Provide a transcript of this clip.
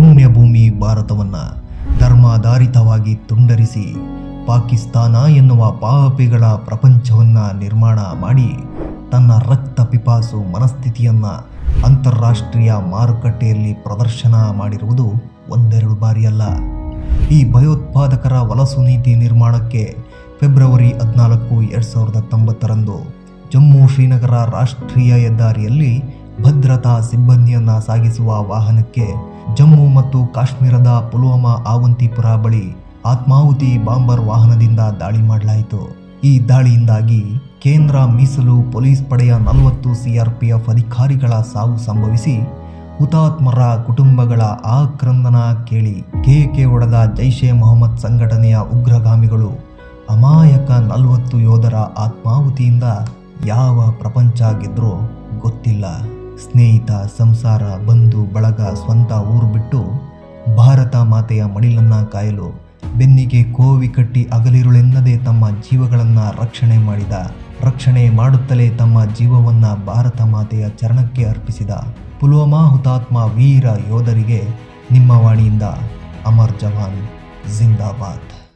ಪುಣ್ಯಭೂಮಿ ಭಾರತವನ್ನ ಧರ್ಮಾಧಾರಿತವಾಗಿ ತುಂಡರಿಸಿ ಪಾಕಿಸ್ತಾನ ಎನ್ನುವ ಪಾಪಿಗಳ ಪ್ರಪಂಚವನ್ನ ನಿರ್ಮಾಣ ಮಾಡಿ ತನ್ನ ರಕ್ತ ಪಿಪಾಸು ಮನಸ್ಥಿತಿಯನ್ನ ಅಂತಾರಾಷ್ಟ್ರೀಯ ಮಾರುಕಟ್ಟೆಯಲ್ಲಿ ಪ್ರದರ್ಶನ ಮಾಡಿರುವುದು ಒಂದೆರಡು ಬಾರಿಯಲ್ಲ ಈ ಭಯೋತ್ಪಾದಕರ ವಲಸು ನೀತಿ ನಿರ್ಮಾಣಕ್ಕೆ ಫೆಬ್ರವರಿ ಹದಿನಾಲ್ಕು, ಎರಡು ಸಾವಿರದ ತೊಂಬತ್ತರಂದು ಜಮ್ಮು ಶ್ರೀನಗರ ರಾಷ್ಟ್ರೀಯ ಹೆದ್ದಾರಿಯಲ್ಲಿ ಭದ್ರತಾ ಸಿಬ್ಬಂದಿಯನ್ನ ಸಾಗಿಸುವ ವಾಹನಕ್ಕೆ ಜಮ್ಮು ಮತ್ತು ಕಾಶ್ಮೀರದ ಪುಲ್ವಾಮಾ ಆವಂತಿಪುರ ಬಳಿ ಆತ್ಮಾಹುತಿ ಬಾಂಬರ್ ವಾಹನದಿಂದ ದಾಳಿ ಮಾಡಲಾಯಿತು. ಈ ದಾಳಿಯಿಂದಾಗಿ ಕೇಂದ್ರ ಮೀಸಲು ಪೊಲೀಸ್ ಪಡೆಯ ನಲವತ್ತು ಸಿಆರ್ಪಿಎಫ್ ಅಧಿಕಾರಿಗಳ ಸಾವು ಸಂಭವಿಸಿ ಹುತಾತ್ಮರ ಕುಟುಂಬಗಳ ಆಕ್ರಂದನ ಕೇಳಿ ಕೇಕೆ ಒಡೆದ ಜೈಷೆ ಮೊಹಮ್ಮದ್ ಸಂಘಟನೆಯ ಉಗ್ರಗಾಮಿಗಳು ಅಮಾಯಕ ನಲವತ್ತು ಯೋಧರ ಆತ್ಮಾಹುತಿಯಿಂದ ಯಾವ ಪ್ರಪಂಚ ಗೆದ್ರೋ ಗೊತ್ತಿಲ್ಲ. ಸ್ನೇಹಿತ, ಸಂಸಾರ, ಬಂಧು, ಬಳಗ, ಸ್ವಂತ ಊರು ಬಿಟ್ಟು ಭಾರತ ಮಾತೆಯ ಮಡಿಲನ್ನ ಕಾಯಲು ಬೆನ್ನಿಗೆ ಕೋವಿ ಕಟ್ಟಿ ಅಗಲಿರುಳೆನ್ನದೇ ತಮ್ಮ ಜೀವಗಳನ್ನು ರಕ್ಷಣೆ ಮಾಡಿದ, ರಕ್ಷಣೆ ಮಾಡುತ್ತಲೇ ತಮ್ಮ ಜೀವವನ್ನ ಭಾರತ ಮಾತೆಯ ಚರಣಕ್ಕೆ ಅರ್ಪಿಸಿದ ಪುಲ್ವಾಮಾ ಹುತಾತ್ಮ ವೀರ ಯೋಧರಿಗೆ ನಿಮ್ಮ ವಾಣಿಯಿಂದ ಅಮರ್ ಜವಾನ್, ಜಿಂದಾಬಾದ್.